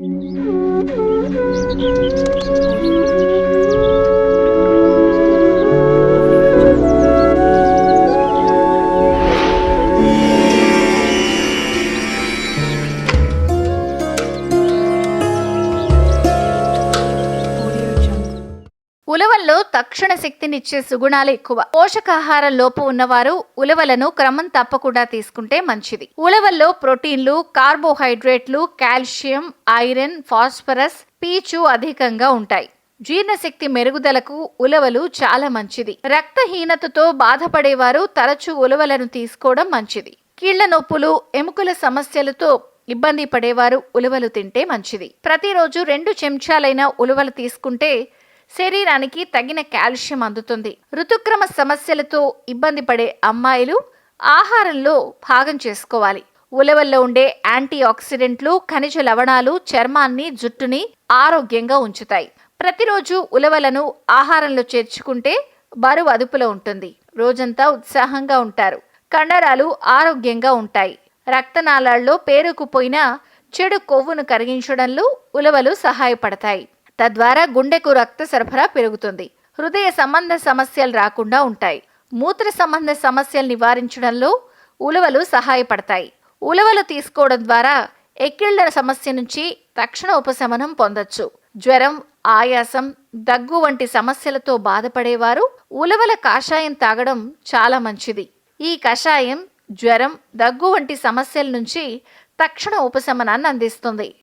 うん。ఉలవల్లో తక్షణ శక్తినిచ్చే సుగుణాలు ఎక్కువ. పోషకాహార లోపు ఉన్నవారు ఉలవలను క్రమం తప్పకుండా తీసుకుంటే మంచిది. ఉలవల్లో ప్రోటీన్లు కార్బోహైడ్రేట్లు కాల్షియం ఐరన్ ఫాస్ఫరస్ పీచు అధికంగా ఉంటాయి. జీర్ణశక్తి మెరుగుదలకు ఉలవలు చాలా మంచిది. రక్తహీనతతో బాధపడేవారు తరచూ ఉలవలను తీసుకోవడం మంచిది. కీళ్ళ నొప్పులు ఎముకల సమస్యలతో ఇబ్బంది పడేవారు ఉలవలు తింటే మంచిది. ప్రతిరోజు రెండు చెంచాలైన ఉలవలు తీసుకుంటే శరీరానికి తగిన కాల్షియం అందుతుంది. ఋతుక్రమ సమస్యలతో ఇబ్బంది పడే అమ్మాయిలు ఆహారంలో భాగం చేసుకోవాలి. ఉలవల్లో ఉండే యాంటీ ఆక్సిడెంట్లు ఖనిజ లవణాలు చర్మాన్ని జుట్టుని ఆరోగ్యంగా ఉంచుతాయి. ప్రతిరోజు ఉలవలను ఆహారంలో చేర్చుకుంటే బరువు అదుపులో ఉంటుంది. రోజంతా ఉత్సాహంగా ఉంటారు. కండరాలు ఆరోగ్యంగా ఉంటాయి. రక్తనాళాల్లో పేరుకుపోయిన చెడు కొవ్వును కరిగించడంలో ఉలవలు సహాయపడతాయి. తద్వారా గుండెకు రక్త సరఫరా పెరుగుతుంది. హృదయ సంబంధ సమస్యలు రాకుండా ఉంటాయి. మూత్ర సంబంధ సమస్యలు నివారించడంలో ఉలవలు సహాయపడతాయి. ఉలవలు తీసుకోవడం ద్వారా ఎక్కిళ్ళ సమస్య నుంచి తక్షణ ఉపశమనం పొందొచ్చు. జ్వరం ఆయాసం దగ్గు వంటి సమస్యలతో బాధపడేవారు ఉలవల కాషాయం తాగడం చాలా మంచిది. ఈ కషాయం జ్వరం దగ్గు వంటి సమస్యల నుంచి తక్షణ ఉపశమనాన్ని అందిస్తుంది.